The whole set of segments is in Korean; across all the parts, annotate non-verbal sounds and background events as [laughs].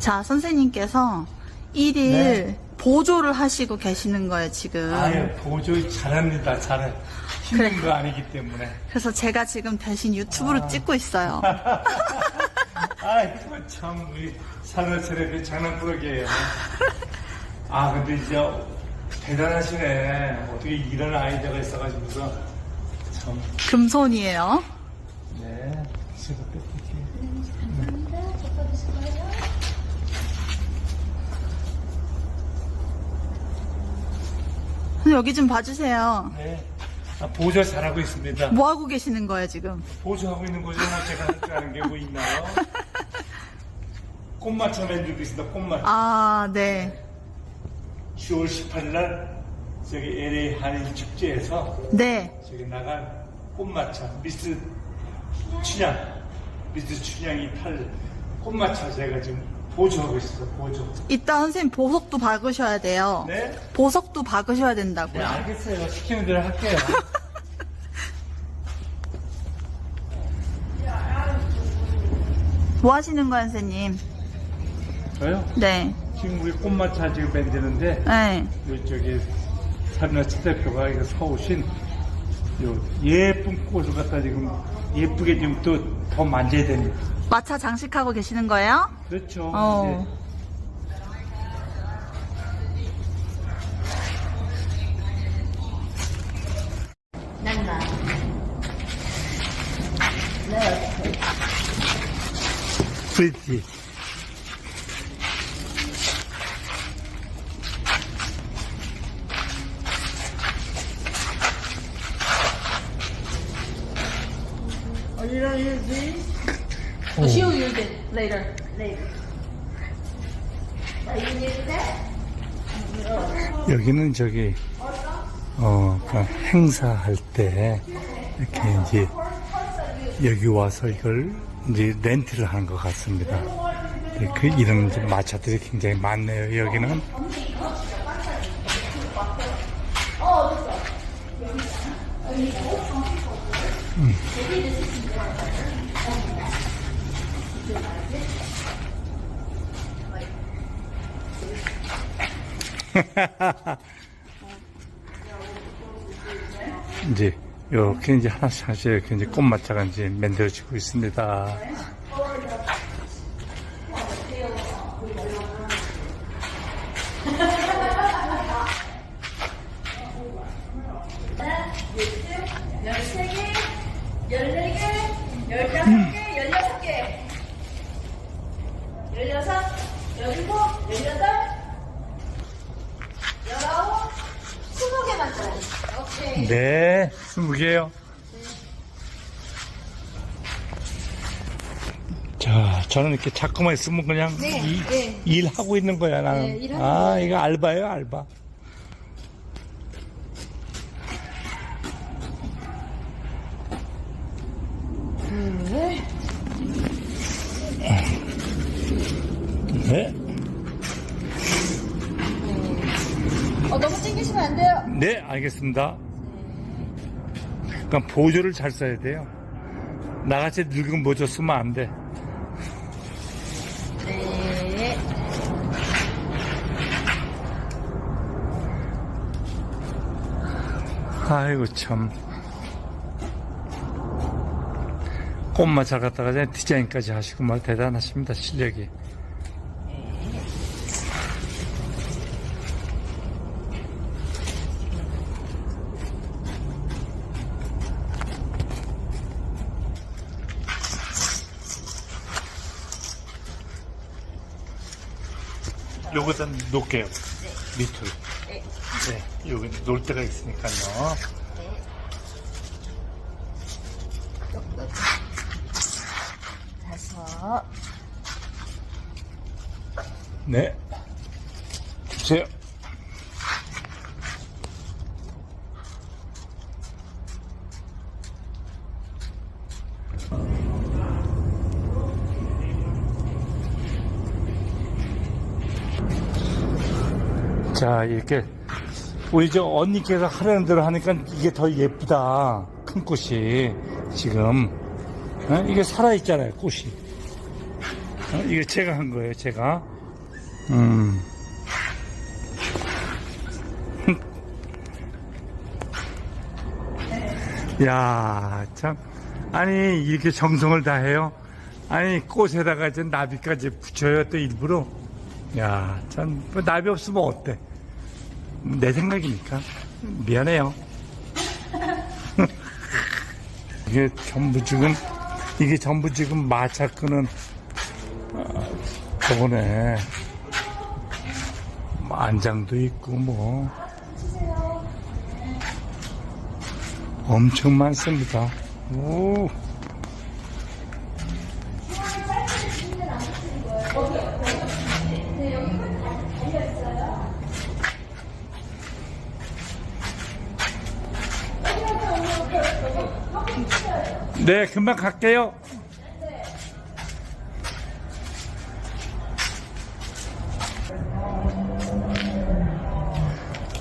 자, 선생님께서 1일 네. 보조를 하시고 계시는 거예요, 지금. 아유, 보조 잘합니다. 잘해. 힘든 그래. 거 아니기 때문에. 그래서 제가 지금 대신 유튜브를 찍고 있어요. [laughs] 아이고, 참, 우리 산호철의 장난꾸러기예요 아, 근데 이제 대단하시네. 어떻게 이런 아이디어가 있어가지고서. 참, 금손이에요. 네. 선생님, 여기 좀 봐주세요. 네. 아, 보조 잘하고 있습니다. 뭐 하고 계시는 거예요, 지금? 보조하고 있는 거죠? 뭐 제가 할 줄 아는 게 뭐 있나요? [laughs] 꽃마차 만들고 있습니다. 꽃마차. 아, 네. 10월 18일 날 저기 LA 한인 축제에서 네. 저기 나간 꽃마차 미스 춘향 미스 춘향이 탈 꽃마차 제가 지금 보조하고 있어요. 보조. 이따 선생님 보석도 박으셔야 돼요. 네? 보석도 박으셔야 네 된다고요. 알겠어요. 시키는 대로 할게요. [laughs] 뭐 하시는 거예요, 선생님? 저요? 네. 지금 우리 꽃마차 지금 만드는데 네. 요 저기 사르나 치 대표가 이거 사오신 요 예쁜 꽃을 갖다 지금 예쁘게 좀또더 만져야 됩니다. 마차 장식하고 계시는 거예요? 그렇죠. 어. 난다. 프리티. Oh, you don't use these? She'll use it later. That? 여기는 저기 어, 그 행사할 때 이렇게 이제 여기 와서 이걸 이제 렌트를 하는 것 같습니다. 그 이런 마차들이 굉장히 많네요. 여기는 [laughs] 이제 이렇게 이제 하나씩 하나씩 이렇게 이제 꽃마차가 이제 만들어지고 있습니다. 열세 개, 열네 개, 열다섯 개, 열여섯 개. 열여섯, 열일곱, 열여덟, 열아홉, 스무 개 만들어. 오케이. 네, 스무 개요. 자, 저는 이렇게 자꾸만 있으면 그냥 네, 이- 네. 일하고 있는 거야, 나는. 네, 일하고 아, 이거 알바예요, 알바. 네. 어, 너무 찡기시면 안 돼요. 네, 알겠습니다. 그러니까 보조를 잘 써야 돼요. 나같이 늙은 보조 쓰면 안 돼. 네. 아이고 참 꽃마차 갖다가 그냥 디자인까지 하시고 말 대단하십니다 실력이 요거다 놓을게요 밑으로 네. 네, 여기 놀 데가 있으니까요. 다섯. 네. 주세요. 자, 이렇게 우리 저 언니께서 하라는 대로 하니까 이게 더 예쁘다. 큰 꽃이 지금 어? 이게 살아 있잖아요. 꽃이. 어? 이게 제가 한 거예요. 제가. 음. [laughs] 야, 참. 아니, 이렇게 정성을 다해요. 아니, 꽃에다가 이제 나비까지 붙여요. 또 일부러. 야, 참. 뭐 나비 없으면 어때? 내 생각이니까. 미안해요. [laughs] 이게 전부 지금, 이게 전부 지금 마차 끄는, 어, 저거네. 뭐 안장도 있고, 뭐. 엄청 많습니다. 오. 네, 금방 갈게요.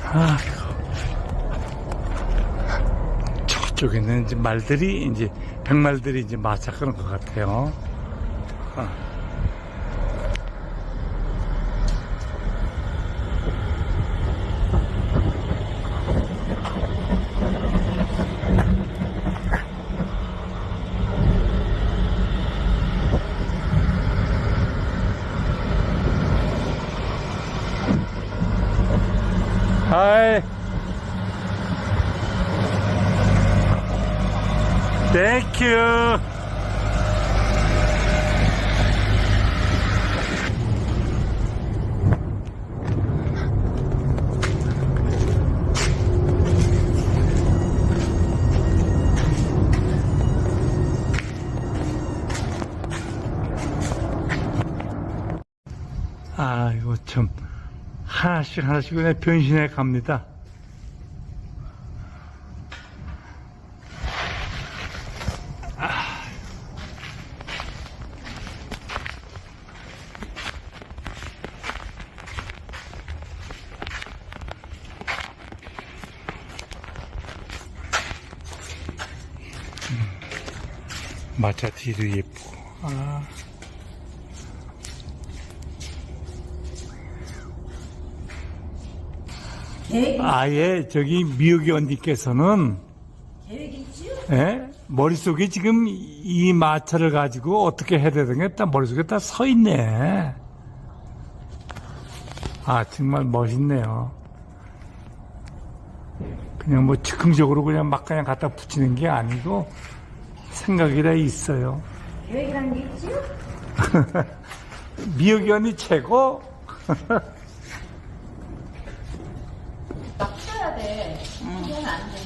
아이고. 저쪽에는 이제 말들이 이제 백말들이 이제 마차 끄는 것 같아요. 아. 하이. 땡큐. 아, 이거 참, 하나씩 하나씩 그냥 변신해 갑니다. 마차 뒤도 예쁘고. 아. 아예 저기 미역이 언니께서는 예? 머릿속에 지금 이 마차를 가지고 어떻게 해야 되는 게딱 머릿속에 다 서 있네. 아, 정말 멋있네요. 그냥 뭐 즉흥적으로 그냥 막 그냥 갖다 붙이는 게 아니고 생각이 다 있어요. 계획이라는 게 있지? [laughs] 미역이 언니 최고. [laughs] 막 쳐야 돼. 이건 안 돼.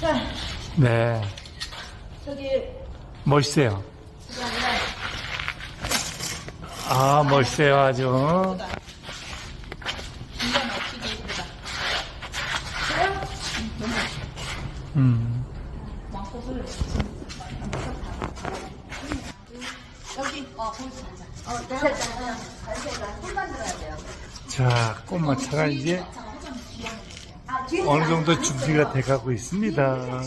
자, 네, 저기, 멋있어요. 아니라, 아, 멋있어요, 아주. 중간 없이도 예쁘다. 음. 왕꽃을 여기, 어, 거기서 앉아. 어, 내가 손 만들어야 돼요. 자, 꽃마차가 이제 어느 정도 준비가 돼가고 있습니다.